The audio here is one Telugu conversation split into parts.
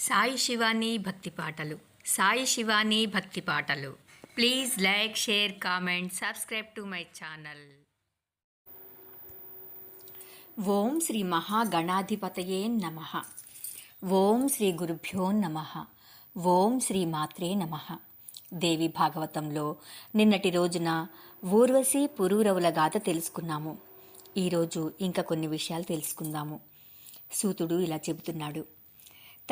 సాయి శివాని భక్తి పాటలు. సాయి శివాని భక్తి పాటలు. Please like share comment subscribe to my channel. Om Shri మహాగణాధిపతయే నమ. ఓం శ్రీ గురుభ్యో నమ. ఓం శ్రీ మాత్రే నమ. దేవి భాగవతంలో నిన్నటి రోజున ఊర్వశి పురూరవుల గాథ తెలుసుకున్నాము. ఈరోజు ఇంకా కొన్ని విషయాలు తెలుసుకుందాము. సూతుడు ఇలా చెబుతున్నాడు.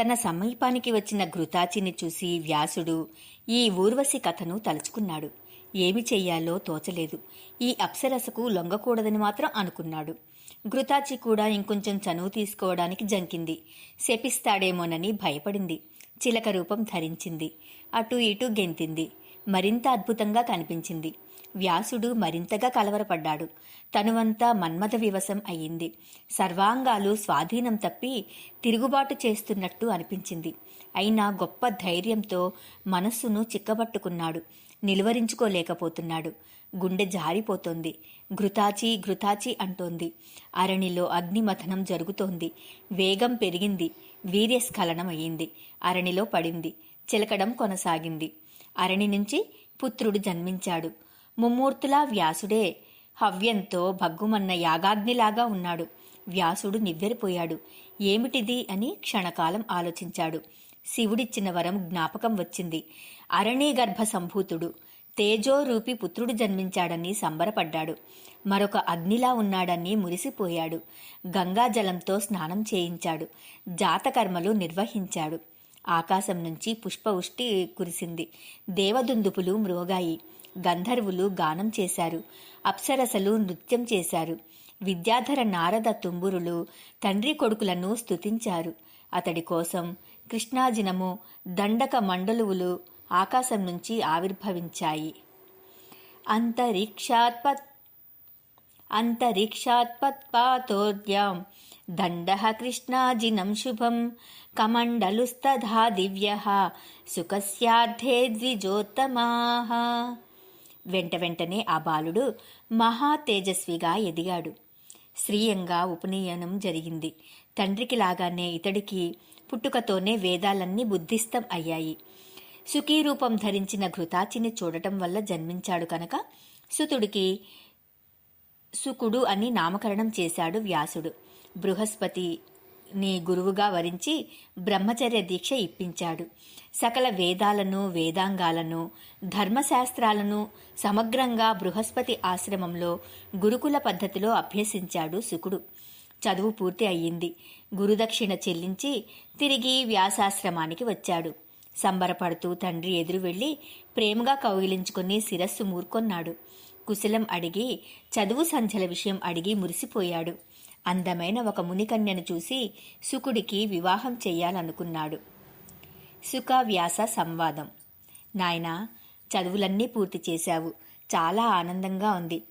తన సమీపానికి వచ్చిన ఘృతాచిని చూసి వ్యాసుడు ఈ ఊర్వశి కథను తలుచుకున్నాడు. ఏమి చెయ్యాలో తోచలేదు. ఈ అప్సరసకు లొంగకూడదని మాత్రం అనుకున్నాడు. ఘృతాచి కూడా ఇంకొంచెం చనువు తీసుకోవడానికి జంకింది. శపిస్తాడేమోనని భయపడింది. చిలక రూపం ధరించింది. అటు ఇటు గెంతింది. మరింత అద్భుతంగా కనిపించింది. వ్యాసుడు మరింతగా కలవరపడ్డాడు. తనువంతా మన్మథ వివసం అయ్యింది. సర్వాంగాలు స్వాధీనం తప్పి తిరుగుబాటు చేస్తున్నట్టు అనిపించింది. అయినా గొప్ప ధైర్యంతో మనస్సును చిక్కబట్టుకున్నాడు. నిలువరించుకోలేకపోతున్నాడు. గుండె జారిపోతోంది. ఘృతాచి ఘృతాచి అంటోంది. అరణిలో అగ్నిమథనం జరుగుతోంది. వేగం పెరిగింది. వీర్యస్ఖలనం అయింది అరణిలో పడింది. చిలకడం కొనసాగింది. అరణి నుంచి పుత్రుడు జన్మించాడు. ముమ్మూర్తులా వ్యాసుడే హవ్యంతో భగ్గుమన్న యాగాగ్నిలాగా ఉన్నాడు. వ్యాసుడు నివ్వెరిపోయాడు. ఏమిటిది అని క్షణకాలం ఆలోచించాడు. శివుడిచ్చిన వరం జ్ఞాపకం వచ్చింది. అరణీ గర్భ సంభూతుడు తేజోరూపి పుత్రుడు జన్మించాడని సంబరపడ్డాడు. మరొక అగ్నిలా ఉన్నాడని మురిసిపోయాడు. గంగాజలంతో స్నానం చేయించాడు. జాతకర్మలు నిర్వహించాడు. ఆకాశం నుంచి పుష్పవృష్టి కురిసింది. దేవదుందుపులు మ్రోగాయి. గంధర్వులు గానం చేశారు. అప్సరసలు నృత్యం చేశారు. విద్యాధర నారద తుంబురులు తండ్రి కొడుకులను స్తుతించారు. అతడి కోసం కృష్ణాజినము దండక మండలువులు ఆకాశం నుంచి ఆవిర్భవించాయి. అంతరిక్షాత్పత్ అంతరిక్షాత్పత్పాతోర్యాం. దండః కృష్ణాజినం శుభం కమండలుస్తథా దివ్య సుఖస్యార్థే ద్విజోత్తమాః వెంట వెంటనే ఆ బాలుడు మహా తేజస్విగా ఎదిగాడు శ్రీయంగా ఉపనయనం జరిగింది తండ్రికి లాగానే ఇతడికి పుట్టుకతోనే వేదాలన్నీ బుద్ధిస్తం అయ్యాయి సుఖీరూపం ధరించిన ఘృతాచిని చూడటం వల్ల జన్మించాడు కనుక సుతుడికి సుకుడు అని నామకరణం చేశాడు వ్యాసుడు। బృహస్పతి నీ గురువుగా వరించి బ్రహ్మచర్య దీక్ష ఇప్పించాడు. సకల వేదాలను వేదాంగాలను ధర్మశాస్త్రాలను సమగ్రంగా బృహస్పతి ఆశ్రమంలో గురుకుల పద్ధతిలో అభ్యసించాడు శుకుడు. చదువు పూర్తి అయ్యింది. గురుదక్షిణ చెల్లించి తిరిగి వ్యాసాశ్రమానికి వచ్చాడు. సంబరపడుతూ తండ్రి ఎదురు వెళ్ళి ప్రేమగా కౌగిలించుకుని శిరస్సు మూర్కొన్నాడు. కుశలం అడిగి చదువు సంధ్యల విషయం అడిగి మురిసిపోయాడు. అందమైన ఒక మునికన్యను చూసి సుకుడికి వివాహం చెయ్యాలనుకున్నాడు సుఖ వ్యాస సంవాదం. నాయన చదువులన్నీ పూర్తి చేశావు. చాలా ఆనందంగా ఉంది.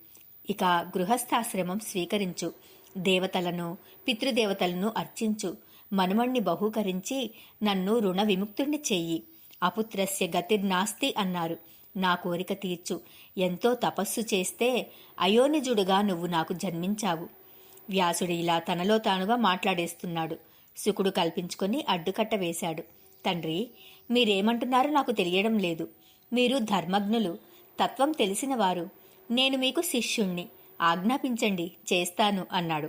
ఇక గృహస్థాశ్రమం స్వీకరించు. దేవతలను పితృదేవతలను అర్చించు. మనుమణ్ణి బహూకరించి నన్ను రుణ విముక్తుణ్ణి చెయ్యి. అపుత్రస్య గతిర్నాస్తి అన్నారు. నా కోరిక తీర్చు. ఎంతో తపస్సు చేస్తే అయోనిజుడుగా నువ్వు నాకు జన్మించావు. వ్యాసుడు ఇలా తనలో తానుగా మాట్లాడేస్తున్నాడు. శుకుడు కల్పించుకొని అడ్డుకట్ట వేశాడు. తండ్రి మీరేమంటున్నారో నాకు తెలియడం లేదు. మీరు ధర్మజ్ఞులు. తత్వం తెలిసినవారు. నేను మీకు శిష్యుణ్ణి. ఆజ్ఞాపించండి. చేస్తాను అన్నాడు.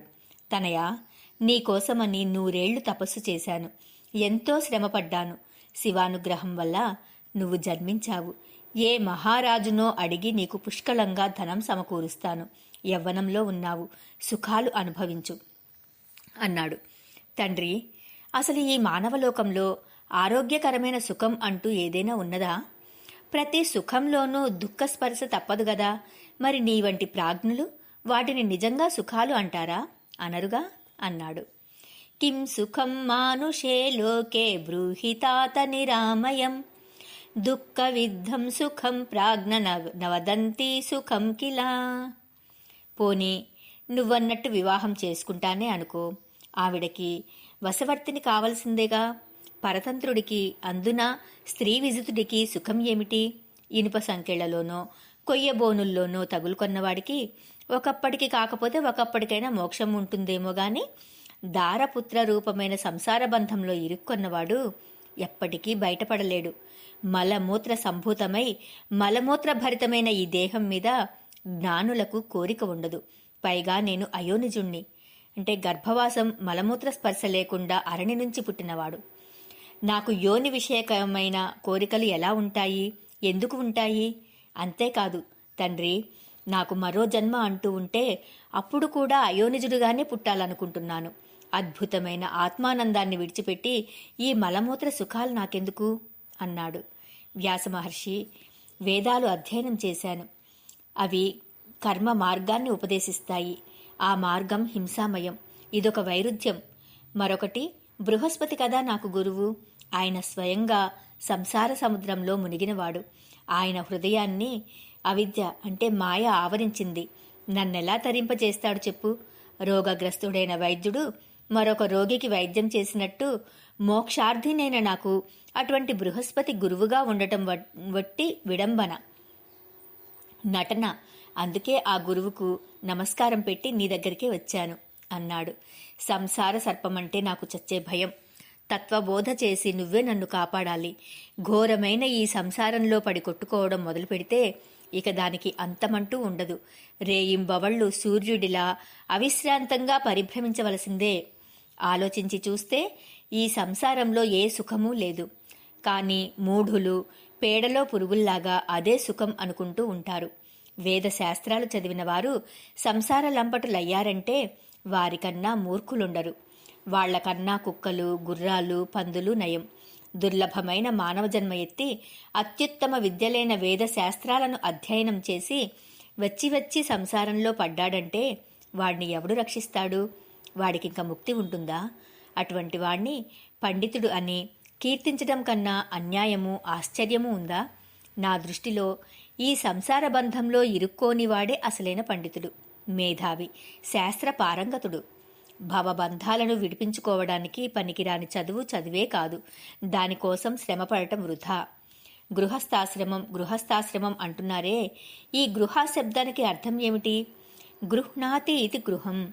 తనయ నీకోసమని నూరేళ్ళు తపస్సు చేశాను. ఎంతో శ్రమపడ్డాను. శివానుగ్రహం వల్ల నువ్వు జన్మించావు. ఏ మహారాజునో అడిగి నీకు పుష్కలంగా ధనం సమకూరుస్తాను. యవ్వనంలో ఉన్నావు. సుఖాలు అనుభవించు అన్నాడు. తండ్రి అసలు ఈ మానవలోకంలో ఆరోగ్యకరమైన సుఖం అంటూ ఏదైనా ఉన్నదా? ప్రతి సుఖంలోనూ దుఃఖస్పర్శ తప్పదు గదా. మరి నీ వంటి ప్రాజ్ఞులు వాటిని నిజంగా సుఖాలు అంటారా? అనరుగా? అన్నాడు. కిం సుఖం మానుషే లోకే బ్రూహితాత నిరామయం దుఃఖ విద్ధం సుఖం ప్రాజ్ఞ నవదంతి సుఖం కిలా. పోనీ నువ్వన్నట్టు వివాహం చేసుకుంటానే అనుకో. ఆవిడకి వశవర్తిని కావలసిందేగా? పరతంత్రుడికి అందున? స్త్రీ విజితుడికి సుఖం ఏమిటి? ఇనుప సంకెళ్ళలోనో కొయ్యబోనుల్లోనో తగులుకొన్నవాడికి ఒకప్పటికి కాకపోతే ఒకప్పటికైనా మోక్షం ఉంటుందేమో గాని దారపుత్ర రూపమైన సంసార బంధంలో ఇరుక్కున్నవాడు ఎప్పటికీ బయటపడలేడు. మలమూత్ర సంభూతమై మలమూత్ర భరితమైన ఈ దేహం మీద జ్ఞానులకు కోరిక ఉండదు. పైగా నేను అయోనిజుణ్ణి. అంటే గర్భవాసం మలమూత్ర స్పర్శ లేకుండా అరణి నుంచి పుట్టినవాడు. నాకు యోని విషయకమైన కోరికలు ఎలా ఉంటాయి? ఎందుకు ఉంటాయి? అంతేకాదు తండ్రి నాకు మరో జన్మ అంటూ ఉంటే అప్పుడు కూడా అయోనిజుడుగానే పుట్టాలనుకుంటున్నాను. అద్భుతమైన ఆత్మానందాన్ని విడిచిపెట్టి ఈ మలమూత్ర సుఖాలు నాకెందుకు? అన్నాడు వ్యాస మహర్షి. వేదాలు అధ్యయనం చేశాను. అవి కర్మ మార్గాన్ని ఉపదేశిస్తాయి. ఆ మార్గం హింసామయం. ఇదొక వైరుధ్యం. మరొకటి బృహస్పతి కదా నాకు గురువు. ఆయన స్వయంగా సంసార సముద్రంలో మునిగినవాడు. ఆయన హృదయాన్ని అవిద్య అంటే మాయ ఆవరించింది. నన్నెలా తరింపజేస్తాడు చెప్పు. రోగగ్రస్తుడైన వైద్యుడు మరొక రోగికి వైద్యం చేసినట్టు మోక్షార్థినైన నాకు అటువంటి బృహస్పతి గురువుగా ఉండటం వట్టి విడంబన. నటన. అందుకే ఆ గురువుకు నమస్కారం పెట్టి నీ దగ్గరికి వచ్చాను అన్నాడు. సంసార సర్పమంటే నాకు చచ్చే భయం. తత్వబోధ చేసి నువ్వే నన్ను కాపాడాలి. ఘోరమైన ఈ సంసారంలో పడి కొట్టుకోవడం మొదలు పెడితే ఇక దానికి అంతమంటూ ఉండదు. రేయింబవళ్ళు సూర్యుడిలా అవిశ్రాంతంగా పరిభ్రమించవలసిందే. ఆలోచించి చూస్తే ఈ సంసారంలో ఏ సుఖమూ లేదు. కానీ మూఢులు పేడలో పురుగుల్లాగా అదే సుఖం అనుకుంటూ ఉంటారు. వేద శాస్త్రాలు చదివిన వారు సంసార లంపటులయ్యారంటే వారికన్నా మూర్ఖులుండరు. వాళ్ళకన్నా కుక్కలు గుర్రాలు పందులు నయం. దుర్లభమైన మానవ జన్మ ఎత్తి అత్యుత్తమ విద్యలైన వేద శాస్త్రాలను అధ్యయనం చేసి వచ్చి వచ్చి సంసారంలో పడ్డాడంటే వాడిని ఎవడు రక్షిస్తాడు? వాడికింక ముక్తి ఉంటుందా? అటువంటి వాణ్ణి పండితుడు అని కీర్తించడం కన్నా అన్యాయము ఆశ్చర్యము ఉందా? నా దృష్టిలో ఈ సంసార బంధంలో ఇరుక్కోనివాడే అసలైన పండితుడు మేధావి శాస్త్ర పారంగతుడు. భవబంధాలను విడిపించుకోవడానికి పనికిరాని చదువు చదివే కాదు దానికోసం శ్రమపడటం వృధా. గృహస్థాశ్రమం గృహస్థాశ్రమం అంటున్నారే ఈ గృహ శబ్దానికి అర్థం ఏమిటి? గృహ్ణాతి ఇది గృహం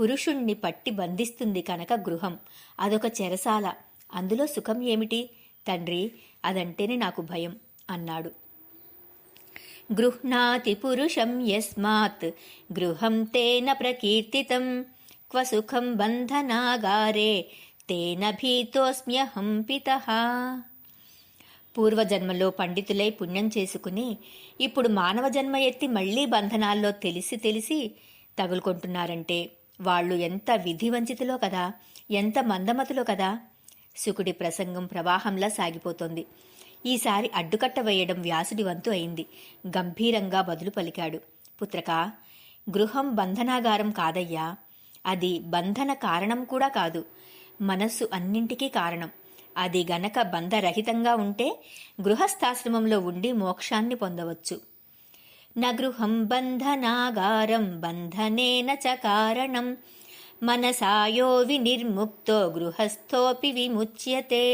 పురుషుణ్ణి పట్టి బంధిస్తుంది కనుక గృహం అదొక చెరసాల. అందులో సుఖం ఏమిటి? తండ్రి అదంటేనే నాకు భయం అన్నాడు. గృహ్ణాతి పురుషం యస్మాత్ గృహం తేన ప్రకీర్తితం క్వ సుఖం బంధనాగారే తేన భీతోస్మ్యహం పితః. పూర్వజన్మలో పండితులై పుణ్యం చేసుకుని ఇప్పుడు మానవ జన్మ ఎత్తి మళ్ళీ బంధనాల్లో తెలిసి తెలిసి తగులుకుంటున్నారంటే వాళ్ళు ఎంత విధి వంచితులో కదా ఎంత మందమతులో కదా? శుకుడి ప్రసంగం ప్రవాహంలా సాగిపోతోంది. ఈసారి అడ్డుకట్ట వేయడం వ్యాసుడి వంతు అయింది. గంభీరంగా బదులు పలికాడు. పుత్రక గృహం బంధనాగారం కాదయ్యా. అది బంధన కారణం కూడా కాదు. మనస్సు అన్నింటికీ కారణం. అది గనక బంధరహితంగా ఉంటే గృహస్థాశ్రమంలో ఉండి మోక్షాన్ని పొందవచ్చు. నగృహం గృహం బంధనాగారం బంధనేన చ కారణం. మనసాయో వినిర్ముక్తో గృహస్థోపి విముచ్యతే.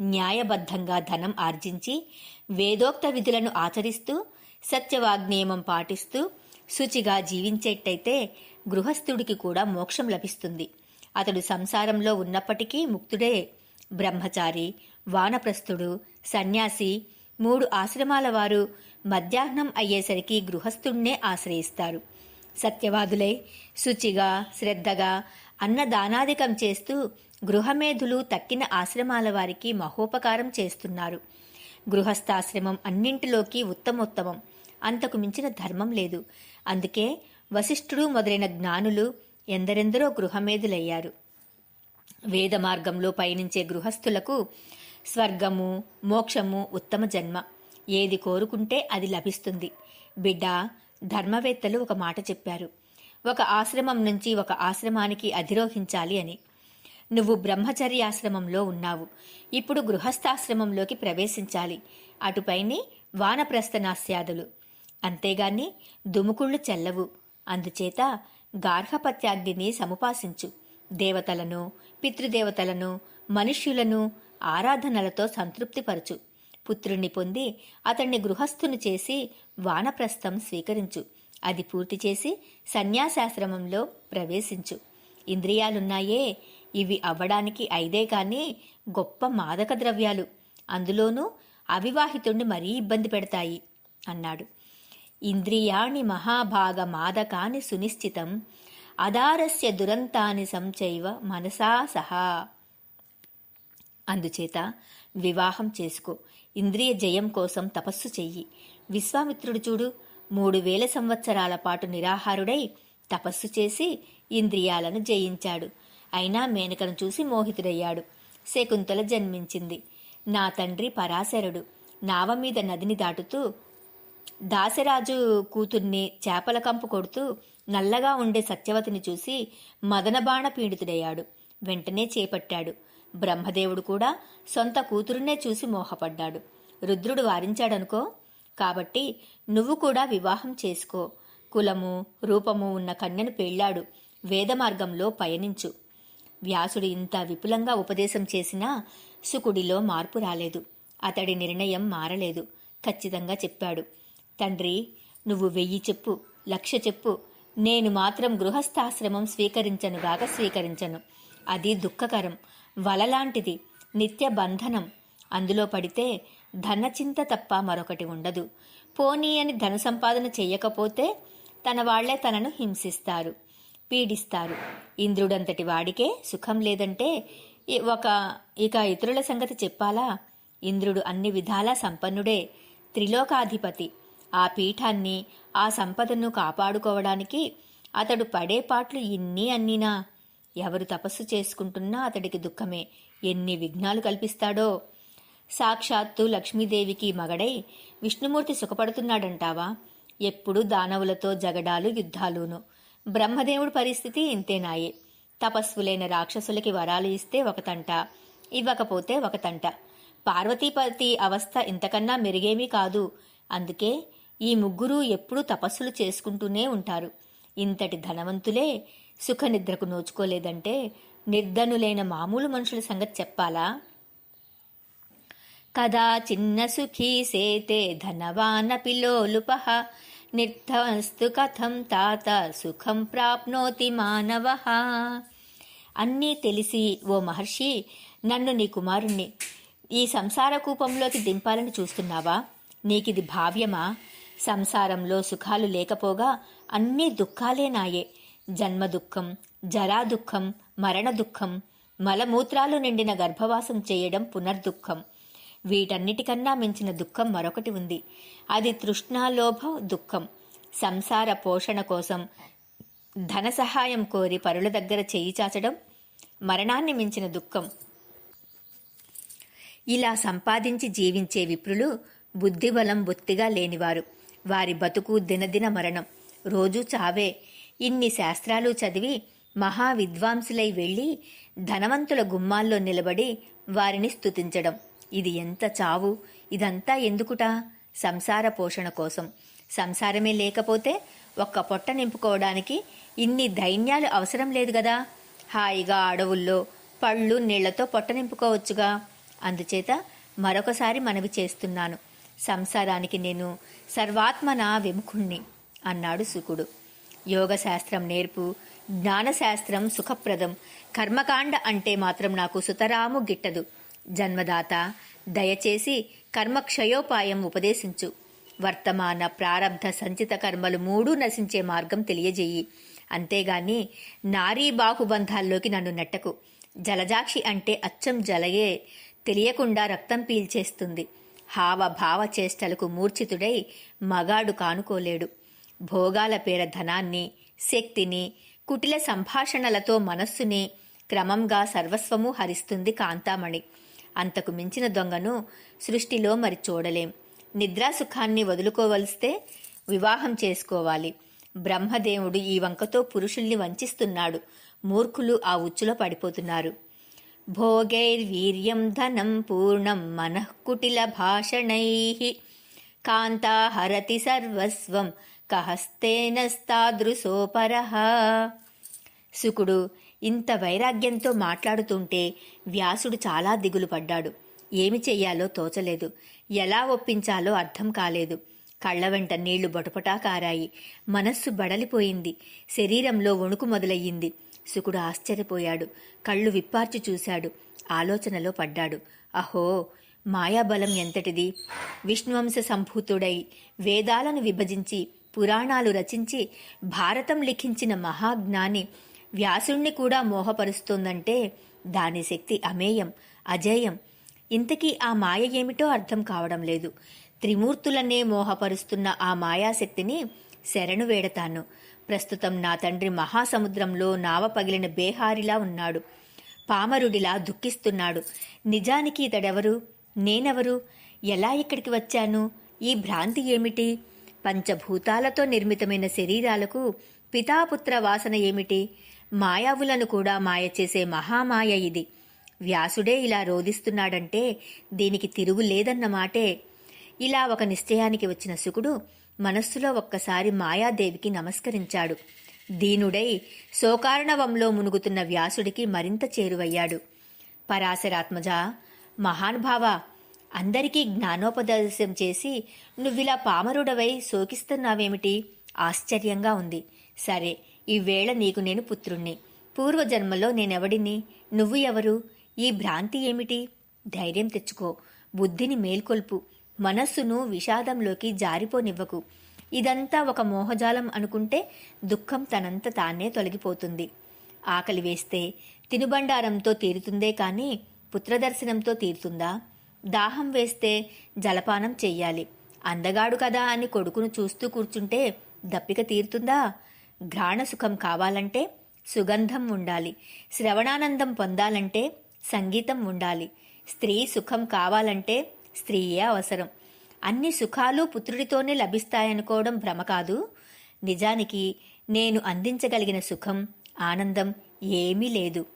న్యాయబద్ధంగా ధనం ఆర్జించి వేదోక్త విధులను ఆచరిస్తూ సత్యవాగ్నియమం పాటిస్తూ శుచిగా జీవించేట్టయితే గృహస్థుడికి కూడా మోక్షం లభిస్తుంది. అతడు సంసారంలో ఉన్నప్పటికీ ముక్తుడే. బ్రహ్మచారి వానప్రస్థుడు సన్యాసి మూడు ఆశ్రమాల వారు మధ్యాహ్నం అయ్యేసరికి గృహస్థుణ్ణే ఆశ్రయిస్తారు. సత్యవాదులై శుచిగా శ్రద్ధగా అన్నదానాదికం చేస్తూ గృహమేధులు తక్కిన ఆశ్రమాల వారికి మహోపకారం చేస్తున్నారు. గృహస్థాశ్రమం అన్నింటిలోకి ఉత్తమోత్తమం. అంతకు మించిన ధర్మం లేదు. అందుకే వశిష్ఠుడు మొదలైన జ్ఞానులు ఎందరెందరో గృహమేధులయ్యారు. వేద మార్గంలో పయనించే గృహస్థులకు స్వర్గము మోక్షము ఉత్తమ జన్మ. ఏది కోరుకుంటే అది లభిస్తుంది. బిడ్డ ధర్మవేత్తలు ఒక మాట చెప్పారు. ఒక ఆశ్రమం నుంచి ఒక ఆశ్రమానికి అధిరోహించాలి అని. నువ్వు బ్రహ్మచర్యాశ్రమంలో ఉన్నావు. ఇప్పుడు గృహస్థాశ్రమంలోకి ప్రవేశించాలి. అటుపైనే వానప్రస్థనాస్యాదులు అంతేగాని దుముకుళ్ళు చెల్లవు. అందుచేత గార్హపత్యాగ్నిని సముపాసించు. దేవతలను పితృదేవతలను మనుష్యులను ఆరాధనలతో సంతృప్తిపరచు. పుత్రుణ్ణి పొంది అతన్ని గృహస్థును చేసి వానప్రస్థం స్వీకరించు. అది పూర్తి చేసి సన్యాసాశ్రమంలో ప్రవేశించు. ఇంద్రియాలున్నాయే ఇవి అవ్వడానికి ఐదే కాని గొప్ప మాదక ద్రవ్యాలు. అందులోనూ అవివాహితుణ్ణి మరీ ఇబ్బంది పెడతాయి అన్నాడు. ఇంద్రియాణి మహాభాగ మాదకాని సునిశ్చితం అదారస్య దురంతాని సంచైవ మనసా సహా. అందుచేత వివాహం చేసుకో. ఇంద్రియ జయం కోసం తపస్సు చెయ్యి. విశ్వామిత్రుడు చూడు మూడు వేల సంవత్సరాల పాటు నిరాహారుడై తపస్సు చేసి ఇంద్రియాలను జయించాడు. అయినా మేనకను చూసి మోహితుడయ్యాడు. శకుంతల జన్మించింది. నా తండ్రి పరాశరుడు. నావ మీద నదిని దాటుతూ దాసరాజు కూతుర్ని చేపల కంపు కొడుతూ నల్లగా ఉండే సత్యవతిని చూసి మదనబాణ పీడితుడయ్యాడు. వెంటనే చేపట్టాడు. బ్రహ్మదేవుడు కూడా సొంత కూతురునే చూసి మోహపడ్డాడు. రుద్రుడు వారించాడనుకో కాబట్టి నువ్వు కూడా వివాహం చేసుకో. కులము రూపము ఉన్న కన్యను పెళ్ళాడు. వేద మార్గంలో పయనించు. వ్యాసుడు ఇంత విపులంగా ఉపదేశం చేసినా సుకుడిలో మార్పు రాలేదు. అతడి నిర్ణయం మారలేదు. ఖచ్చితంగా చెప్పాడు. తండ్రి నువ్వు వెయ్యి చెప్పు లక్ష చెప్పు. నేను మాత్రం గృహస్థాశ్రమం స్వీకరించనుగాక స్వీకరించను అది దుఃఖకరం. వలలాంటిది నిత్య బంధనం. అందులో పడితే ధనచింత తప్ప మరొకటి ఉండదు. పోనీ అని ధన సంపాదన చేయకపోతే తన వాళ్ళే తనను హింసిస్తారు పీడిస్తారు. ఇంద్రుడంతటి వాడికే సుఖం లేదంటే ఒక ఇక ఇతరుల సంగతి చెప్పాలా? ఇంద్రుడు అన్ని విధాలా సంపన్నుడే త్రిలోకాధిపతి. ఆ పీఠాన్ని ఆ సంపదను కాపాడుకోవడానికి అతడు పడే పాట్లు ఇన్ని అన్నినా? ఎవరు తపస్సు చేసుకుంటున్నా అతడికి దుఃఖమే. ఎన్ని విఘ్నాలు కల్పిస్తాడో. సాక్షాత్తు లక్ష్మీదేవికి మగడై విష్ణుమూర్తి సుఖపడుతున్నాడంటావా? ఎప్పుడు దానవులతో జగడాలు యుద్ధాలును. బ్రహ్మదేవుడి పరిస్థితి ఇంతేనాయే. తపస్సులైన రాక్షసులకి వరాలు ఇస్తే ఒక తంట ఇవ్వకపోతే ఒక తంట. పార్వతీపతి అవస్థ ఇంతకన్నా మెరుగేమీ కాదు. అందుకే ఈ ముగ్గురు ఎప్పుడూ తపస్సులు చేసుకుంటూనే ఉంటారు. ఇంతటి ధనవంతులే సుఖనిద్రకు నోచుకోలేదంటే నిర్ధనులైన మామూలు మనుషుల సంగతి చెప్పాలా? కదా చిన్న సుఖీ సేతే ధనవానపి లోలుపః నిర్ధస్తు కథం తాత సుఖం ప్రాప్నోతి మానవ. అన్నీ తెలిసి ఓ మహర్షి నన్ను నీ కుమారుణ్ణి ఈ సంసార కూపంలోకి దింపాలని చూస్తున్నావా? నీకిది భావ్యమా? సంసారంలో సుఖాలు లేకపోగా అన్నీ దుఃఖాలే నాయే. జన్మ దుఃఖం జరా దుఃఖం మరణ దుఃఖం మలమూత్రాలు నిండిన గర్భవాసం చేయడం పునర్దుఃఖం. వీటన్నిటికన్నా మించిన దుఃఖం మరొకటి ఉంది. అది తృష్ణాలోభ దుఃఖం. సంసార పోషణ కోసం ధన సహాయం కోరి పరుల దగ్గర చేయి చాచడం మరణాన్ని మించిన దుఃఖం. ఇలా సంపాదించి జీవించే విప్రులు బుద్ధిబలం బొత్తిగా లేనివారు. వారి బతుకు దినదిన మరణం. రోజూ చావే ఇన్ని శాస్త్రాలు చదివి మహా విద్వాంసులై వెళ్ళి ధనవంతుల గుమ్మాల్లో నిలబడి వారిని స్తుతించడం. ఇది ఎంత చావు! ఇదంతా ఎందుకుట? సంసార పోషణ కోసం. సంసారమే లేకపోతే ఒక్క పొట్ట నింపుకోవడానికి ఇన్ని దైన్యాలు అవసరం లేదు కదా హాయిగా అడవుల్లో పళ్ళు నీళ్ళతో పొట్ట నింపుకోవచ్చుగా. అందుచేత మరొకసారి మనవి చేస్తున్నాను. సంసారానికి నేను సర్వాత్మన విముఖుణ్ణి అన్నాడు సుకుడు. యోగశాస్త్రం నేర్పు. జ్ఞానశాస్త్రం సుఖప్రదం. కర్మకాండ అంటే మాత్రం నాకు సుతరాము గిట్టదు. జన్మదాత దయచేసి కర్మక్షయోపాయం ఉపదేశించు. వర్తమాన ప్రారబ్ధ సంచిత కర్మలు మూడు నశించే మార్గం తెలియజేయి. అంతేగాని నారీ బాహుబంధాల్లోకి నన్ను నెట్టకు. జలజాక్షి అంటే అచ్చం జలయే తెలియకుండా రక్తం పీల్చేస్తుంది. హావ భావ చేష్టలకు మూర్ఛితుడై మగాడు కానుకోలేడు. భోగాల పేర ధనాన్ని శక్తిని కుటిల సంభాషణలతో మనస్సుని క్రమంగా సర్వస్వము హరిస్తుంది కాంతామణి. అంతకు మించిన దొంగను సృష్టిలో మరి చూడలేం. నిద్రాసుఖాన్ని వదులుకోవలిస్తే వివాహం చేసుకోవాలి. బ్రహ్మదేవుడు ఈ వంకతో పురుషుల్ని వంచిస్తున్నాడు. మూర్ఖులు ఆ ఉచ్చులో పడిపోతున్నారు. భోగైర్వీర్యం ధనం పూర్ణం మనఃకుటిల భాషణై. కాంతా హరతి సర్వస్వం కహస్తేనస్తాదృశోపరః. శుకుడు ఇంత వైరాగ్యంతో మాట్లాడుతుంటే వ్యాసుడు చాలా దిగులు పడ్డాడు. ఏమి చెయ్యాలో తోచలేదు. ఎలా ఒప్పించాలో అర్థం కాలేదు. కళ్ళ వెంట నీళ్ళు బొటపటా కారాయి. మనస్సు బడలిపోయింది. శరీరంలో వణుకు మొదలయ్యింది. శుకుడు ఆశ్చర్యపోయాడు. కళ్ళు విప్పార్చి చూశాడు. ఆలోచనలో పడ్డాడు. అహో మాయాబలం ఎంతటిది? విష్ణువంశ సంభూతుడై వేదాలను విభజించి పురాణాలు రచించి భారతం లిఖించిన మహాజ్ఞాని వ్యాసుణ్ణి కూడా మోహపరుస్తోందంటే దాని శక్తి అమేయం అజేయం. ఇంతకీ ఆ మాయ ఏమిటో అర్థం కావడం లేదు. త్రిమూర్తులనే మోహపరుస్తున్న ఆ మాయాశక్తిని శరణు వేడతాను. ప్రస్తుతం నా తండ్రి మహాసముద్రంలో నావ పగిలిన బేహారిలా ఉన్నాడు. పామరుడిలా దుఃఖిస్తున్నాడు. నిజానికి ఇతడెవరు? నేనెవరు? ఎలా ఇక్కడికి వచ్చాను? ఈ భ్రాంతి ఏమిటి? పంచభూతాలతో నిర్మితమైన శరీరాలకు పితాపుత్ర వాసన ఏమిటి? మాయావులను కూడా మాయ చేసే మహామాయ ఇది. వ్యాసుడే ఇలా రోధిస్తున్నాడంటే దీనికి తిరుగు లేదన్నమాటే ఇలా ఒక నిశ్చయానికి వచ్చిన శుకుడు మనస్సులో ఒక్కసారి మాయాదేవికి నమస్కరించాడు. దీనుడై శోకార్ణవంలో మునుగుతున్న వ్యాసుడికి మరింత చేరువయ్యాడు. పరాశరాత్మజ మహానుభావ అందరికీ జ్ఞానోపదేశం చేసి నువ్విలా పామరుడవై శోకిస్తున్నావేమిటి? ఆశ్చర్యంగా ఉంది. సరే ఈవేళ నీకు నేను పుత్రుణ్ణి. పూర్వజన్మలో నేనెవడిని? నువ్వు ఎవరు? ఈ భ్రాంతి ఏమిటి? ధైర్యం తెచ్చుకో. బుద్ధిని మేల్కొల్పు. మనస్సును విషాదంలోకి జారిపోనివ్వకు. ఇదంతా ఒక మోహజాలం అనుకుంటే దుఃఖం తనంత తానే తొలగిపోతుంది. ఆకలి వేస్తే తినుబండారంతో తీరుతుందే కానీ పుత్రదర్శనంతో తీరుతుందా? దాహం వేస్తే జలపానం చెయ్యాలి. అందగాడు కదా అని కొడుకును చూస్తూ కూర్చుంటే దప్పిక తీరుతుందా? ఘ్రాణ సుఖం కావాలంటే సుగంధం ఉండాలి. శ్రవణానందం పొందాలంటే సంగీతం ఉండాలి. స్త్రీ సుఖం కావాలంటే స్త్రీయే అవసరం. అన్ని సుఖాలు పుత్రుడితోనే లభిస్తాయనుకోవడం భ్రమ కాదు. నిజానికి నేను అందించగలిగిన సుఖం ఆనందం ఏమీ లేదు.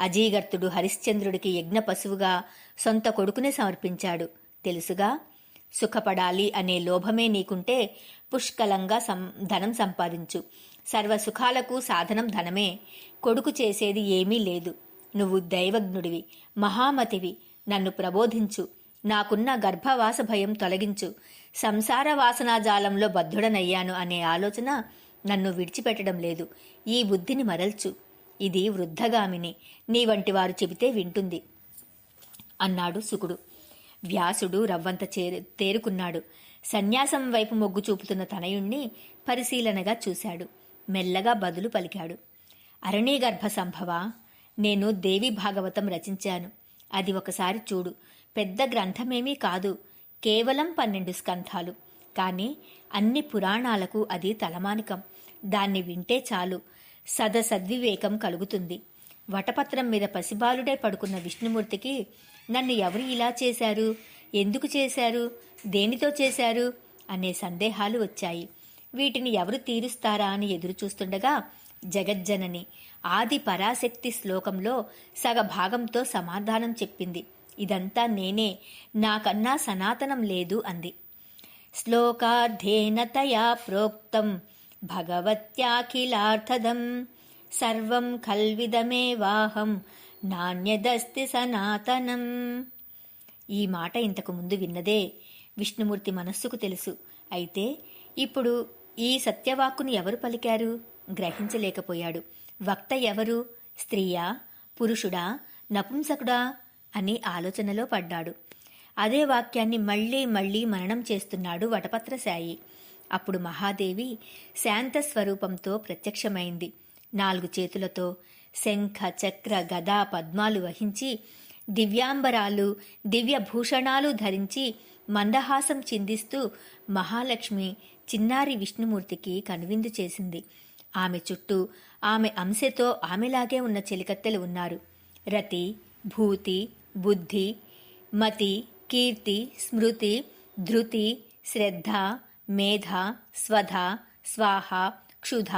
అజీగర్తుడు హరిశ్చంద్రుడికి యజ్ఞ పశువుగా సొంత కొడుకునే సమర్పించాడు. తెలుసుగా సుఖపడాలి అనే లోభమే నీకుంటే పుష్కలంగా సం ధనం సంపాదించు. సర్వ సుఖాలకు సాధనం ధనమే. కొడుకు చేసేది ఏమీ లేదు. నువ్వు దైవజ్ఞుడివి మహామతివి నన్ను ప్రబోధించు. నాకున్న గర్భవాస భయం తొలగించు. సంసార వాసనాజాలంలో బద్ధుడనయ్యాను అనే ఆలోచన నన్ను విడిచిపెట్టడం లేదు. ఈ బుద్ధిని మరల్చు. ఇది వృద్ధగామిని నీ వంటి వారు చెబితే వింటుంది. అన్నాడు సుకుడు వ్యాసుడు రవ్వంత చేరు తేరుకున్నాడు. సన్యాసం వైపు మొగ్గు చూపుతున్న తనయుణ్ణి పరిశీలనగా చూశాడు. మెల్లగా బదులు పలికాడు. అరణీగర్భ సంభవ నేను దేవి భాగవతం రచించాను. అది ఒకసారి చూడు. పెద్ద గ్రంథమేమీ కాదు. కేవలం పన్నెండు స్కంధాలు. కానీ అన్ని పురాణాలకు అది తలమానికం. దాన్ని వింటే చాలు. సదసద్వివేకం కలుగుతుంది. వటపత్రం మీద పసిబాలుడే పడుకున్న విష్ణుమూర్తికి నన్ను ఎవరు ఇలా చేశారు? ఎందుకు చేశారు? దేనితో చేశారు? అనే సందేహాలు వచ్చాయి. వీటిని ఎవరు తీరుస్తారా? అని ఎదురు చూస్తుండగా జగజ్జనని ఆది పరాశక్తి శ్లోకంలో సగ భాగంతో సమాధానం చెప్పింది. ఇదంతా నేనే. నాకన్నా సనాతనం లేదు అంది. శ్లోకార్థేన తయా ప్రోక్తం. భగవత్యాఖిలార్థదం సర్వం కల్విదమేవాహం నాణ్యదస్తి సనాతనం ఈ మాట ఇంతకు ముందు విన్నదే విష్ణుమూర్తి మనస్సుకు తెలుసు. అయితే ఇప్పుడు ఈ సత్యవాక్కుని ఎవరు పలికారు? గ్రహించలేకపోయాడు. వక్త ఎవరు? స్త్రీయా? పురుషుడా? నపుంసకుడా? అని ఆలోచనలో పడ్డాడు. అదే వాక్యాన్ని మళ్ళీ మళ్ళీ మననం చేస్తున్నాడు వటపత్రశాయి. అప్పుడు మహాదేవి శాంత స్వరూపంతో ప్రత్యక్షమైంది. నాలుగు చేతులతో శంఖ చక్ర గదా పద్మాలు వహించి దివ్యాంబరాలు దివ్యభూషణాలు ధరించి మందహాసం చిందిస్తూ మహాలక్ష్మి చిన్నారి విష్ణుమూర్తికి కనువిందు చేసింది. ఆమె చుట్టూ ఆమె అంశతో ఆమెలాగే ఉన్న చెలికత్తెలు ఉన్నారు. రతి భూతి బుద్ధి మతి కీర్తి స్మృతి ధృతి శ్రద్ధ మేధ స్వధ స్వాహ క్షుధ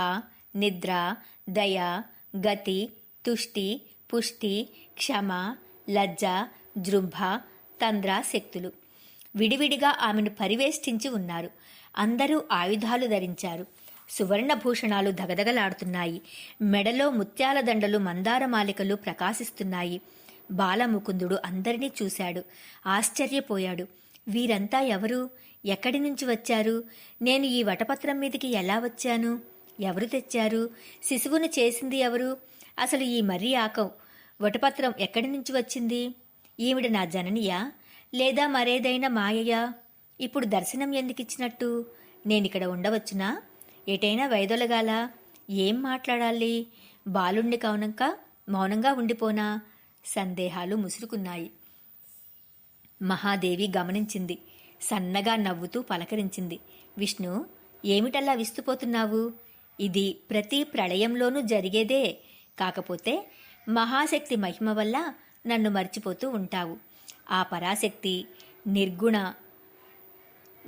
నిద్ర దయ గతి తుష్టి పుష్టి క్షమ లజ్జ జృంభ తంద్ర శక్తులు. విడివిడిగా ఆమెను పరివేష్టించి ఉన్నారు. అందరూ ఆయుధాలు ధరించారు. సువర్ణభూషణాలు దగదగలాడుతున్నాయి మెడలో ముత్యాల దండలు మందారమాలికలు ప్రకాశిస్తున్నాయి. బాలముకుందుడు అందరినీ చూశాడు. ఆశ్చర్యపోయాడు. వీరంతా ఎవరు? ఎక్కడి నుంచి వచ్చారు? నేను ఈ వటపత్రం మీదకి ఎలా వచ్చాను? ఎవరు తెచ్చారు? శిశువును చేసింది ఎవరు? అసలు ఈ మర్రి ఆకం వటపత్రం ఎక్కడి నుంచి వచ్చింది? ఈవిడ నా జననియా? లేదా మరేదైనా మాయయా? ఇప్పుడు దర్శనం ఎందుకిచ్చినట్టు నేనిక్కడ ఉండవచ్చునా? ఎటైనా వైదొలగాల? ఏం మాట్లాడాలి? బాలుణ్ణి కావునంక మౌనంగా ఉండిపోనా? సందేహాలు ముసురుకున్నాయి. మహాదేవి గమనించింది. సన్నగా నవ్వుతూ పలకరించింది. విష్ణు ఏమిటల్లా విస్తుపోతున్నావు? ఇది ప్రతి ప్రళయంలోనూ జరిగేదే. కాకపోతే మహాశక్తి మహిమ వల్ల నన్ను మర్చిపోతూ ఉంటావు. ఆ పరాశక్తి నిర్గుణ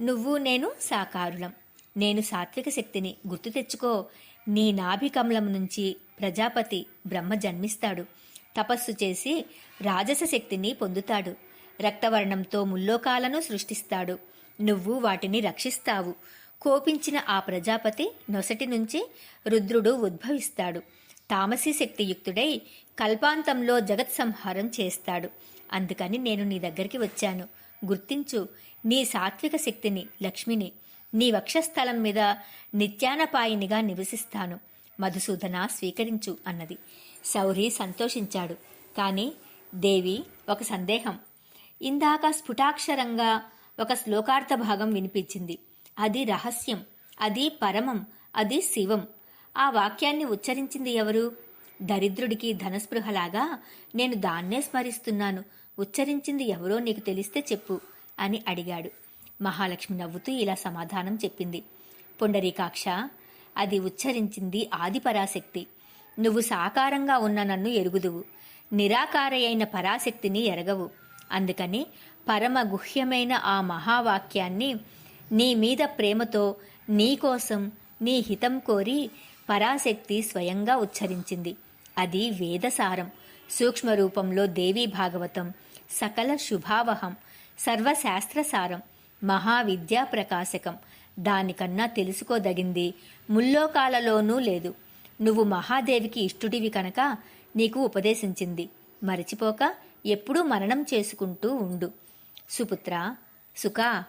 నువ్వు నేను సాకారులం. నేను సాత్విక శక్తిని గుర్తు తెచ్చుకో. నీ నాభి కమలం నుంచి ప్రజాపతి బ్రహ్మ జన్మిస్తాడు. తపస్సు చేసి రాజస శక్తిని పొందుతాడు. రక్తవర్ణంతో ముల్లోకాలను సృష్టిస్తాడు. నువ్వు వాటిని రక్షిస్తావు. కోపించిన ఆ ప్రజాపతి నొసటి నుంచి రుద్రుడు ఉద్భవిస్తాడు. తామసీ శక్తియుక్తుడై కల్పాంతంలో జగత్ సంహారం చేస్తాడు. అందుకని నేను నీ దగ్గరికి వచ్చాను. గుర్తించు నీ సాత్విక శక్తిని లక్ష్మిని నీ వక్షస్థలం మీద నిత్యానపాయినిగా నివసిస్తాను. మధుసూదన స్వీకరించు అన్నది. శౌరి సంతోషించాడు. కానీ దేవి ఒక సందేహం. ఇందాక స్ఫుటాక్షరంగా ఒక శ్లోకార్థ భాగం వినిపించింది. అది రహస్యం అది పరమం అది శివం. ఆ వాక్యాన్ని ఉచ్చరించింది ఎవరు? దరిద్రుడికి ధనస్పృహలాగా నేను దాన్నే స్మరిస్తున్నాను. ఉచ్చరించింది ఎవరో నీకు తెలిస్తే చెప్పు అని అడిగాడు. మహాలక్ష్మి నవ్వుతూ ఇలా సమాధానం చెప్పింది. పుండరీకాక్ష అది ఉచ్చరించింది ఆదిపరాశక్తి. నువ్వు సాకారంగా ఉన్న నన్ను ఎరుగుదువు. నిరాకారయైన పరాశక్తిని ఎరగవు. అందుకని పరమ గుహ్యమైన ఆ మహావాక్యాన్ని నీ మీద ప్రేమతో నీకోసం నీ హితం కోరి పరాశక్తి స్వయంగా ఉచ్చరించింది. అది వేదసారం. సూక్ష్మ రూపంలో దేవీ భాగవతం సకల శుభావహం సర్వశాస్త్రసారం మహావిద్యా ప్రకాశకం. దానికన్నా తెలుసుకోదగింది ముల్లోకాలలోనూ లేదు. నువ్వు మహాదేవికి ఇష్టుడివి కనుక నీకు ఉపదేశించింది. మరచిపోక ఎప్పుడూ మరణం చేసుకుంటూ ఉండు. సుపుత్ర సుఖ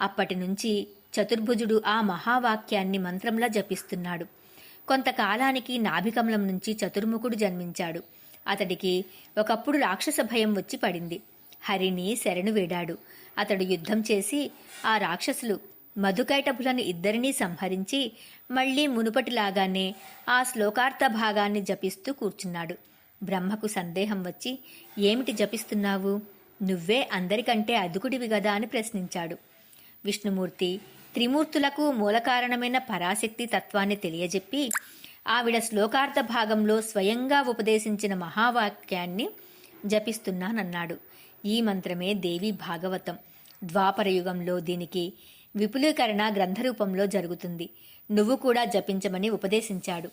అప్పటి నుంచి చతుర్భుజుడు ఆ మహావాక్యాన్ని మంత్రంలా జపిస్తున్నాడు. కొంతకాలానికి నాభికమలం నుంచి చతుర్ముఖుడు జన్మించాడు. అతడికి ఒకప్పుడు రాక్షస భయం వచ్చి పడింది. హరిని శరణు వేడాడు. అతడు యుద్ధం చేసి ఆ రాక్షసులు మధుకైటభులను ఇద్దరినీ సంహరించి మళ్ళీ మునుపటిలాగానే ఆ శ్లోకార్థ భాగాన్ని జపిస్తూ కూర్చున్నాడు. బ్రహ్మకు సందేహం వచ్చి ఏమిటి జపిస్తున్నావు? నువ్వే అందరికంటే అదుకుడివి గదా అని ప్రశ్నించాడు. విష్ణుమూర్తి త్రిమూర్తులకు మూలకారణమైన పరాశక్తి తత్వాన్ని తెలియజెప్పి ఆవిడ శ్లోకార్థ భాగంలో స్వయంగా ఉపదేశించిన మహావాక్యాన్ని జపిస్తున్నానన్నాడు. ఈ మంత్రమే దేవి భాగవతం. ద్వాపరయుగంలో దీనికి విపులీకరణ గ్రంథరూపంలో జరుగుతుంది. నువ్వు కూడా జపించమని ఉపదేశించాడు.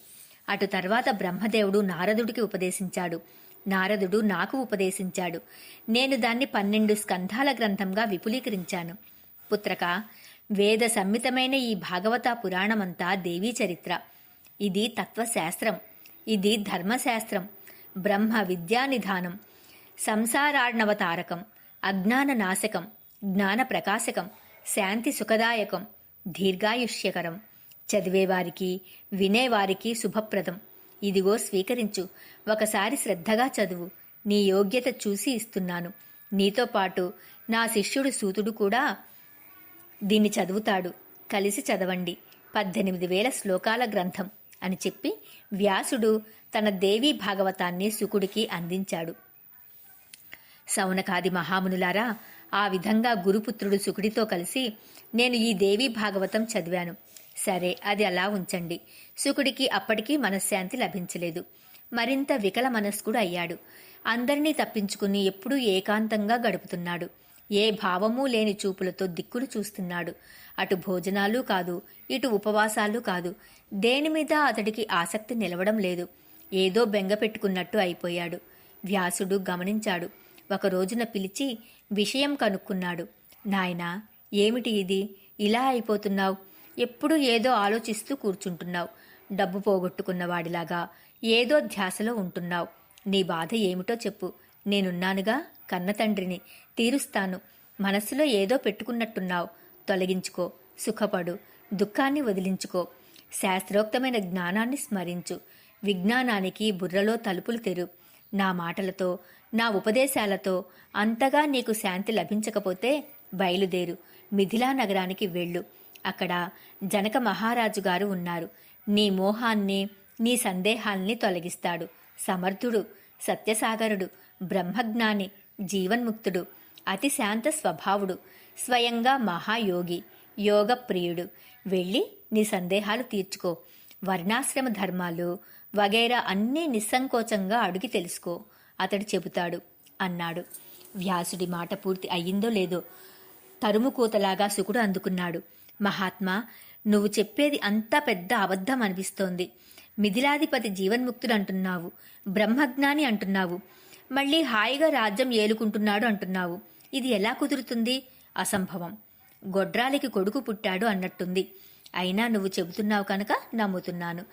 అటు తర్వాత బ్రహ్మదేవుడు నారదుడికి ఉపదేశించాడు. నారదుడు నాకు ఉపదేశించాడు. నేను దాన్ని పన్నెండు స్కంధాల గ్రంథంగా విపులీకరించాను. పుత్రక వేద సమ్మితమైన ఈ భాగవత పురాణమంతా దేవీ చరిత్ర. ఇది తత్వశాస్త్రం. ఇది ధర్మశాస్త్రం. బ్రహ్మ విద్యానిధానం సంసారార్ణవతారకం. అజ్ఞాన నాశకం జ్ఞాన ప్రకాశకం శాంతి సుఖదాయకం. దీర్ఘాయుష్యకరం. చదివేవారికి వినేవారికి శుభప్రదం. ఇదిగో స్వీకరించు. ఒకసారి శ్రద్ధగా చదువు. నీ యోగ్యత చూసి ఇస్తున్నాను. నీతో పాటు నా శిష్యుడు సూతుడు కూడా దీన్ని చదువుతాడు. కలిసి చదవండి. పద్దెనిమిది వేల శ్లోకాల గ్రంథం అని చెప్పి వ్యాసుడు తన దేవీ భాగవతాన్ని శుకుడికి అందించాడు. సౌనకాది మహామునులారా ఆ విధంగా గురుపుత్రుడు శుకుడితో కలిసి నేను ఈ దేవీ భాగవతం చదివాను. సరే అది అలా ఉంచండి. శుకుడికి అప్పటికీ మనశ్శాంతి లభించలేదు. మరింత వికల మనస్కుడు అయ్యాడు. అందరినీ తప్పించుకుని ఎప్పుడూ ఏకాంతంగా గడుపుతున్నాడు. ఏ భావమూ లేని చూపులతో దిక్కులు చూస్తున్నాడు. అటు భోజనాలు కాదు ఇటు ఉపవాసాలు కాదు. దేని మీద అతడికి ఆసక్తి నిలవడం లేదు. ఏదో బెంగ పెట్టుకున్నట్టు అయిపోయాడు. వ్యాసుడు గమనించాడు. ఒక రోజున పిలిచి విషయం కనుక్కున్నాడు. నాయనా ఏమిటి ఇది? ఇలా అయిపోతున్నావు. ఎప్పుడు ఏదో ఆలోచిస్తూ కూర్చుంటున్నావు. డబ్బు పోగొట్టుకున్న వాడిలాగా ఏదో ధ్యాసలో ఉంటున్నావు. నీ బాధ ఏమిటో చెప్పు. నేనున్నానుగా కన్నతండ్రిని తీరుస్తాను. మనస్సులో ఏదో పెట్టుకున్నట్టున్నావు. తొలగించుకో. సుఖపడు. దుఃఖాన్ని వదిలించుకో. శాస్త్రోక్తమైన జ్ఞానాన్ని స్మరించు. విజ్ఞానానికి బుర్రలో తలుపులు తెరు. నా మాటలతో నా ఉపదేశాలతో అంతగా నీకు శాంతి లభించకపోతే బయలుదేరు. మిథిలా నగరానికి వెళ్ళు. అక్కడ జనక మహారాజు గారు ఉన్నారు. నీ మోహాన్ని నీ సందేహాల్ని తొలగిస్తాడు. సమర్థుడు సత్యసాగరుడు బ్రహ్మజ్ఞాని జీవన్ముక్తుడు అతి శాంత స్వభావుడు స్వయంగా మహాయోగి యోగ ప్రియుడు వెళ్ళి నీ సందేహాలు తీర్చుకో. వర్ణాశ్రమ ధర్మాలు వగైరా అన్నీ నిస్సంకోచంగా అడిగి తెలుసుకో. అతడు చెబుతాడు అన్నాడు. వ్యాసుడి మాట పూర్తి అయ్యిందో లేదో తరుము కూతలాగా అందుకున్నాడు. మహాత్మా నువ్వు చెప్పేది అంతా పెద్ద అబద్ధం అనిపిస్తోంది. మిథిలాధిపతి జీవన్ముక్తుడు అంటున్నావు బ్రహ్మజ్ఞాని అంటున్నావు మళ్ళీ హాయిగా రాజ్యం ఏలుకుంటున్నాడు అంటున్నావు. ఇది ఎలా కుదురుతుంది? అసంభవం. గొడ్రాలికి కొడుకు పుట్టాడు అన్నట్టుంది. అయినా నువ్వు చెబుతున్నావు కనుక నమ్ముతున్నాను.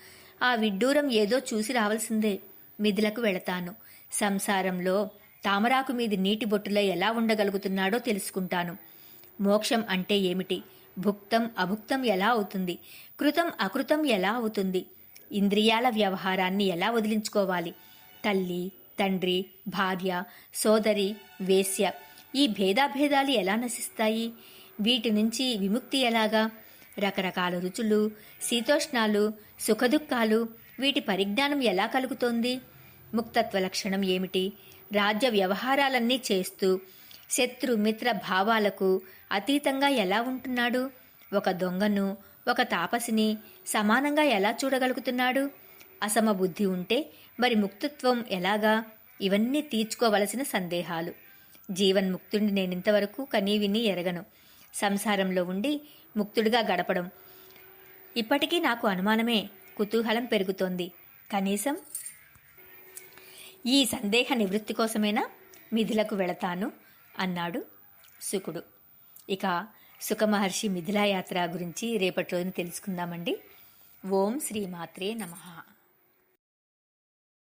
ఆ విడ్డూరం ఏదో చూసి రావాల్సిందే. మిథిలకు వెళతాను. సంసారంలో తామరాకు మీది నీటి బొట్టులో ఎలా ఉండగలుగుతున్నాడో తెలుసుకుంటాను. మోక్షం అంటే ఏమిటి? భుక్తం అభుక్తం ఎలా అవుతుంది? కృతం అకృతం ఎలా అవుతుంది? ఇంద్రియాల వ్యవహారాన్ని ఎలా వదిలించుకోవాలి? తల్లి తండ్రి భార్య సోదరి వేశ్య ఈ భేదాభేదాలు ఎలా నశిస్తాయి? వీటి నుంచి విముక్తి ఎలాగా? రకరకాల రుచులు శీతోష్ణాలు సుఖదుఖాలు వీటి పరిజ్ఞానం ఎలా కలుగుతోంది? ముక్తత్వ లక్షణం ఏమిటి? రాజ్య వ్యవహారాలన్నీ చేస్తూ శత్రు మిత్ర భావాలకు అతీతంగా ఎలా ఉంటున్నాడు? ఒక దొంగను ఒక తాపసిని సమానంగా ఎలా చూడగలుగుతున్నాడు? అసమబుద్ధి ఉంటే మరి ముక్తత్వం ఎలాగా? ఇవన్నీ తీర్చుకోవలసిన సందేహాలు. జీవన్ముక్తుడిని నేనింతవరకు కనీవిని ఎరగను. సంసారంలో ఉండి ముక్తుడిగా గడపడం. ఇప్పటికీ నాకు అనుమానమే. కుతూహలం పెరుగుతోంది. కనీసం ఈ సందేహ నివృత్తి కోసమేనా? మిథులకు వెళతాను. అన్నాడు సుకుడు ఇక సుఖమహర్షి మిథిలాయాత్ర గురించి రేపటి రోజున తెలుసుకుందామండి. ఓం శ్రీమాత్రే నమః.